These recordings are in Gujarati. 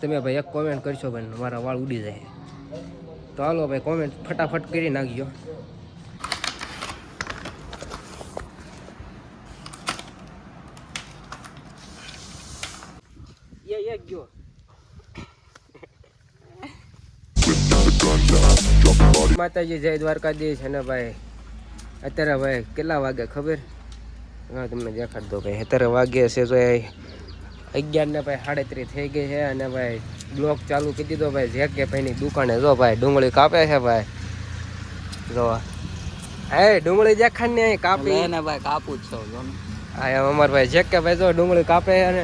તમે ભાઈ એક કોમેન્ટ કરશો ભાઈ મારા વાળ ઉડી જાય. તો હાલો ભાઈ કોમેન્ટ ફટાફટ કરી નાખજો. ગયો. માતાજી જય દ્વારકાધીશ અને ભાઈ અત્યારે ભાઈ કેટલા વાગે ખબર? તમને દેખાડ દો ભાઈ અત્યારે વાગે છે તો એ અગિયાર ને ભાઈ સાડત્રીસ થઈ ગઈ છે અને ભાઈ બ્લોક ચાલુ કરી દીધો ભાઈ જે કે ભાઈની દુકાને જો ભાઈ ડુંગળી કાપે છે ભાઈ. જો. હે ડુંગળી દેખાડ ને કાપી. એને ભાઈ કાપું જ છો જો હા એમ અમાર ભાઈ જે કે ભાઈ જો ડુંગળી કાપે અને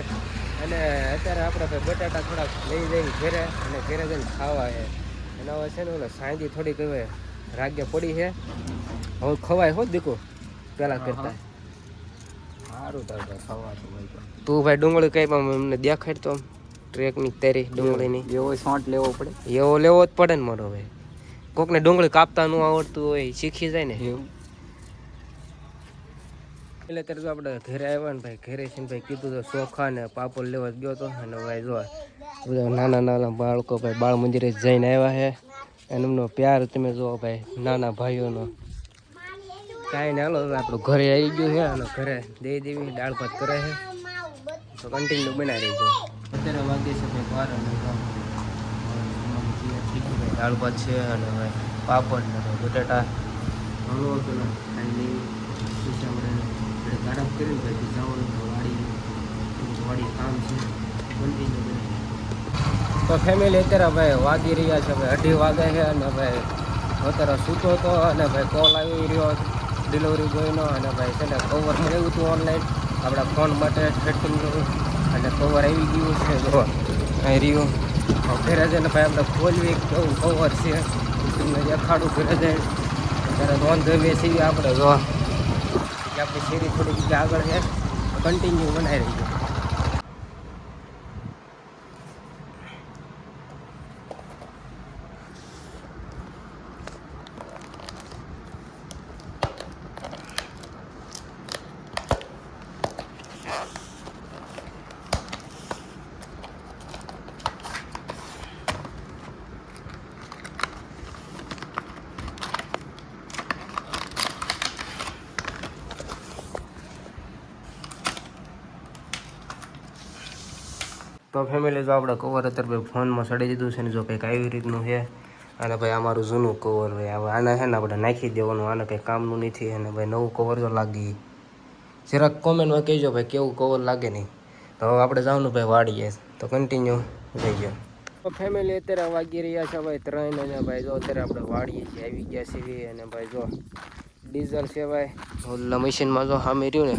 અને અત્યારે આપણે ભાઈ બટાટા થોડાક લઈ જઈને ઘેરે અને ઘેરે જઈને ખાવા છે. એના હવે છે ને ઓલો સાંજી થોડીક હવે રાગે પડી છે. હવે ખવાય હો દીકુ પેલા કરતા. સારું થાય ખવાતું હોય તો. તું ભાઈ ડુંગળી કઈ પણ અમને દેખાડ તો ટ્રેકની તેરી ડુંગળીની. એવો શોટ લેવો પડે? એવો લેવો જ પડે ને મારો ભાઈ. કોકને ડુંગળી કાપતા ન આવડતું હોય શીખી જાય ને. એટલે ત્યારે તો આપણે ઘરે આવ્યા ને ભાઈ ઘરે છે ભાઈ કીધું તો ચોખા ને પાપડ લેવા ગયો તો અને ભાઈ જો બધા નાના નાના બાળકો ભાઈ બાળ મંદિરે જઈને આવ્યા છે. અને એમનો પ્યાર તમે જુઓ ભાઈ નાના ભાઈઓનો. કાંઈ ના લો હવે આપણું ઘરે આવી ગયું છે અને ઘરે દેવી દેવી દાળ ભાત કરે છે. તો કન્ટિન્યુ બનાવી રહેજો અત્યારે વાગે છે ભાઈ બાર અને દાળ ભાત છે અને ભાઈ પાપડ ને બટાટા. હલવો પેલા ખાઈ લઈ પછી આપણે આપણે ગાડા કરીને પછી જવાનું વાડી વાડી કામ છે. કન્ટિન્યુ બનાવી તો ફેમિલી અત્યારે ભાઈ વાગી રહ્યા છે ભાઈ અઢી વાગે છે અને ભાઈ અત્યારે સૂતો હતો અને ભાઈ કોલ આવી રહ્યો ડિલિવરી બોયનો અને ભાઈ છે ને કવર મળ્યું હતું ઓનલાઈન આપણા ફોન માટે સેટિંગનું અને કવર આવી ગયું છે જો અહીં રહ્યું. ઘરે જઈને ભાઈ આપણે ખોલવી કેવું કવર છે. તમને દેખાડું ઘરે જઈને. ત્યારે નોંધવીએ છીએ આપણે જો કે આપણી શેરી થોડીક આગળ છે. કન્ટિન્યુ બનાવી રહી છે તો ફેમિલી જો આપણે કવર અત્યારે ભાઈ ફોનમાં સડી દીધું છે ને જો કંઈક આવી રીતનું છે અને ભાઈ અમારું જૂનું કવર હોય હવે આને છે ને આપણે નાખી દેવાનું આને કંઈ કામનું નથી અને ભાઈ નવું કવર જો લાગી. જરાક કોમેન્ટમાં કહેજો ભાઈ કેવું કવર લાગે નહીં. તો હવે આપણે જવાનું ભાઈ વાડીએ. તો કન્ટિન્યુ થઈ ગયો. તો ફેમિલી અત્યારે વાગી રહ્યા છે ભાઈ ત્રણ અને ભાઈ જો અત્યારે આપણે વાડીએ છીએ આવી ગયા છીએ અને ભાઈ જો ડીઝલ છે ભાઈ. ઓલા મશીનમાં જો સામે રહ્યું ને.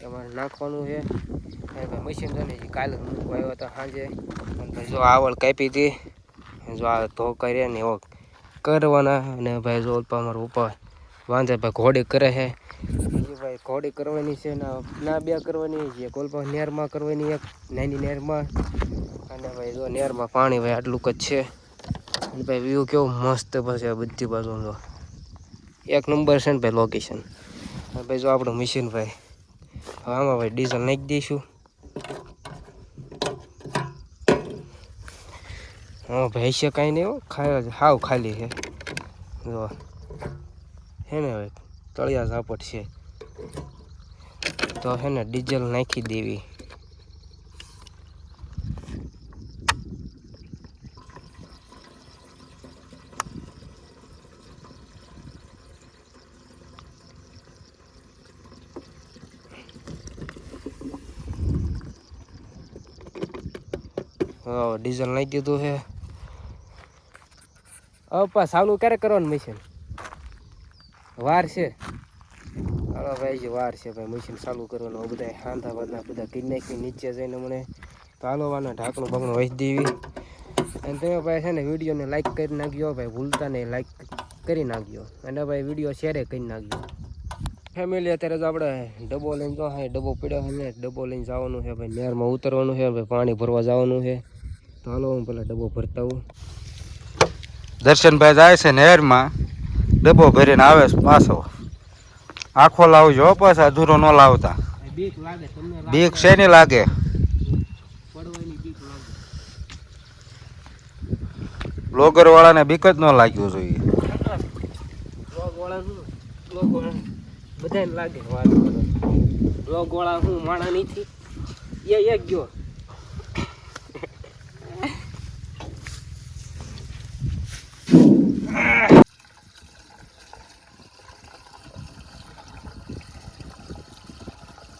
તમારે નાખવાનું છે. ભાઈ મશીન છે ને કાલે મૂકવા આવ્યો હતો સાંજે. ભાઈ જો આવડ કાપી હતી. જો આ ધો કરે ને એવો કરવાના અને ભાઈ જો અમારો ઉપર વાંધે ભાઈ ઘોડી કરે છે. એ ભાઈ ઘોડી કરવાની છે ને ના બે કરવાની છે કોલપા નેરમાં કરવાની એક, નાની નેરમાં. અને ભાઈ જો નેરમાં પાણી ભાઈ આટલું જ છે. અને ભાઈ વ્યૂ કેવું મસ્ત પછી આ બધી બાજુ જો. એક નંબર છે ને ભાઈ લોકેશન ભાઈ જો આપણું મશીન ભાઈ, હવે આમાં ભાઈ ડીઝલ નાખી દઈશું. હા છે કાંઈ નહીં ખાય હાવ ખાલી છે. જો, હે ને હવે, તળિયા ઝાપટ છે. તો હે ને, ડીઝલ નાખી દેવી. ડીઝલ નાખી દીધું છે. અપા ચાલુ ક્યારે કરવાનું મશીન વાર છે. હાલો ભાઈ જે વાર છે ભાઈ મશીન ચાલુ કરવાનું. બધા હાંધા બધા બધા કિડનેકી નીચે જઈને મને તો હાલો વાના ઢાંકણું બગણું વહી દેવી. અને તમે ભાઈ છે ને વિડીયોને લાઈક કરી નાખ્યો ભાઈ, ભૂલતા નહીં લાઈક કરી નાખ્યો અને ભાઈ, વીડિયો શેરે કરી નાખ્યો ફેમિલી અત્યારે તો આપણે ડબ્બો લઈને જો હા ડબ્બો પડ્યો ને ડબ્બો લઈને જવાનું છે, ભાઈ નહેરમાં ઉતરવાનું છે, ભાઈ, પાણી ભરવા જવાનું છે. તો હાલો હું પહેલાં ડબ્બો ભરતા હું દર્શનભાઈ જાય છે નહેરમાં, ડબ્બો ભરીને આવે છે પાછો. આખો લાવજો પાછા, અધૂરો ન લાવતા. બીક શેની લાગે? બ્લોગર વાળાને બીક જ ન લાગ્યું જોઈએ. બધાને લાગે બ્લોગ વાળા હું, માણા નથી. એ એક ગયો.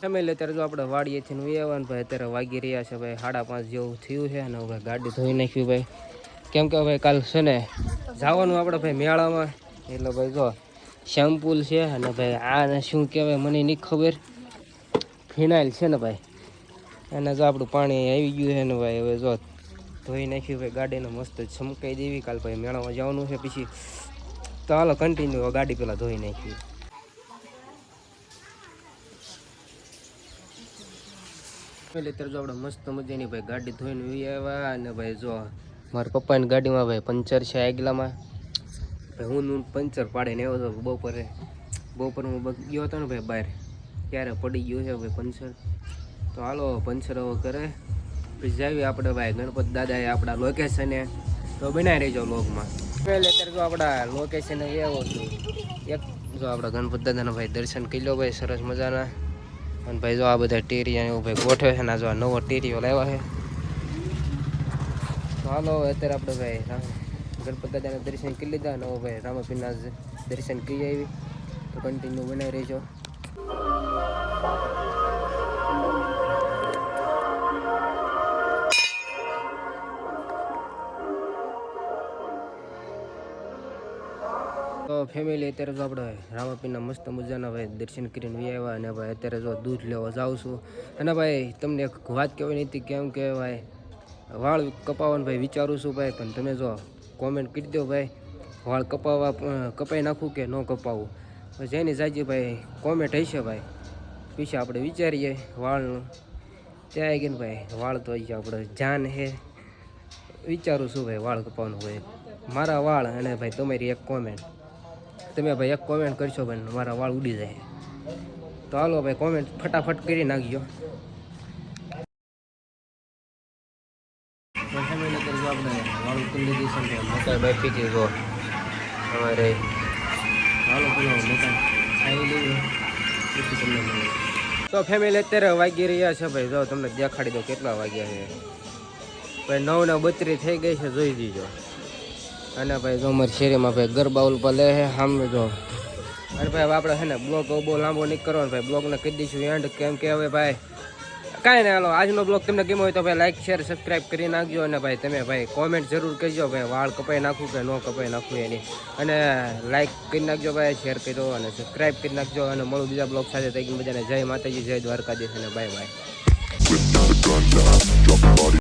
ફેમિલી અત્યારે જો આપણે વાડીએથી નું આવવાનું ભાઈ, અત્યારે વાગી રહ્યા છે ભાઈ, સાડા પાંચ જેવું થયું છે અને હવે ગાડી ધોઈ નાખ્યું ભાઈ. કેમ કે ભાઈ કાલ છે ને જવાનું આપણે ભાઈ મેળામાં. એટલે ભાઈ જો શેમ્પૂલ છે અને ભાઈ આ શું કહેવાય મને નહીં ખબર. ફિનાઇલ છે ને ભાઈ. અને જો આપણું પાણી આવી ગયું છે ને ભાઈ, હવે જો ધોઈ નાખ્યું ભાઈ, ગાડીને મસ્ત ચમકાઈ દેવી. કાલ ભાઈ મેળામાં જવાનું છે, પછી તો હાલો કન્ટિન્યુ ગાડી પેલા ધોઈ નાખી એટલે ત્યારે જો આપણે મસ્ત મજાની ભાઈ ગાડી ધોઈને વી આવ્યા અને ભાઈ જો મારા પપ્પાની ગાડીમાં ભાઈ પંચર છે આગલામાં. ભાઈ હું નું પંચર પાડીને આવ્યો હતો બપોરે, બપોર હું ગયો હતો ને ભાઈ બહાર ત્યારે પડી ગયું છે ભાઈ પંચર. તો હાલો પંચર હવે કરે. પછી જાવી આપણે ભાઈ ગણપત દાદાએ આપણા લોકેશને તો બનાવી રહેજો લોગમાં પહેલે અત્યારે જો આપણા લોકેશને એવો છું. એક જો આપણા ગણપત દાદાના ભાઈ દર્શન કરી લો ભાઈ, સરસ મજાના. અને ભાઈ જો આ બધા ટેરિયા એવું ભાઈ ગોઠવે છે ને જો આ નવો ટેરિયો લાવ્યા છે. હાલો અત્યારે આપણે ભાઈ ગણપત દાદાના દર્શન કરી લીધા અને ભાઈ રામાપીરના દર્શન કરી આવી. તો કન્ટિન્યુ બનાવી રહેજો. ફેમિલી અત્યારે જો આપણે રામાપીના મસ્ત મજાના ભાઈ દર્શન કરીને વી આવ્યા અને ભાઈ અત્યારે જો દૂધ લેવા જાઉં છું. અને ભાઈ તમને એક વાત કહેવાની હતી કેમ કે ભાઈ વાળ કપાવવાનું ભાઈ વિચારું છું ભાઈ, પણ તમે જો કોમેન્ટ કરી દો ભાઈ, વાળ કપાવવા કપાઈ નાખું કે ન કપાવવું જેની જાજી ભાઈ કોમેન્ટ હશે ભાઈ, પછી આપણે વિચારીએ વાળનું. ત્યાં આવી ગઈને ભાઈ વાળ તો આપણે જાન હે. વિચારું છું ભાઈ વાળ કપાવવાનું ભાઈ મારા વાળ અને ભાઈ તમારી એક કોમેન્ટ તમે ભાઈ એક કોમેન્ટ કરશો ભાઈ, મારા વાળ ઉડી જાય. તો હાલો ભાઈ કોમેન્ટ ફટાફટ કરી નાખજો. વાળ ઉકળી છે મકાઈ બાફી જો અમારે હાલો પેલો મકાઈ તમને. તો ફેમિલી અત્યારે વાગી રહ્યા છે ભાઈ, જો તમને દેખાડી દો કેટલા વાગ્યા છે. ભાઈ, નવ ને બત્રીસ થઈ ગઈ છે, જોઈ દીજો. અને ભાઈ જો અમારી શેરીમાં ભાઈ ગરબા ઉલપા લે છે સામે જો. અને ભાઈ આપણે છે ને બ્લોગ બહુ લાંબો નહીં કરવાનો, ભાઈ બ્લોગને કહી દઈશું એન્ડ કેમ કે હવે ભાઈ કાંઈ નહીં, હાલો, આજનો બ્લોગ તમને ગમ્યો હોય તો ભાઈ લાઈક શેર સબસ્ક્રાઈબ કરી નાખજો અને ભાઈ તમે ભાઈ કોમેન્ટ જરૂર કરજો, ભાઈ વાળ કપાઈ નાખું કે ન કપાઈ નાખું એની. અને લાઈક કરી નાખજો ભાઈ શેર કરો અને સબસ્ક્રાઈબ કરી નાખજો અને મળું બીજા બ્લોગ સાથે. થઈ ગયું બધાને જય માતાજી, જય દ્વારકાધીશ અને બાય બાય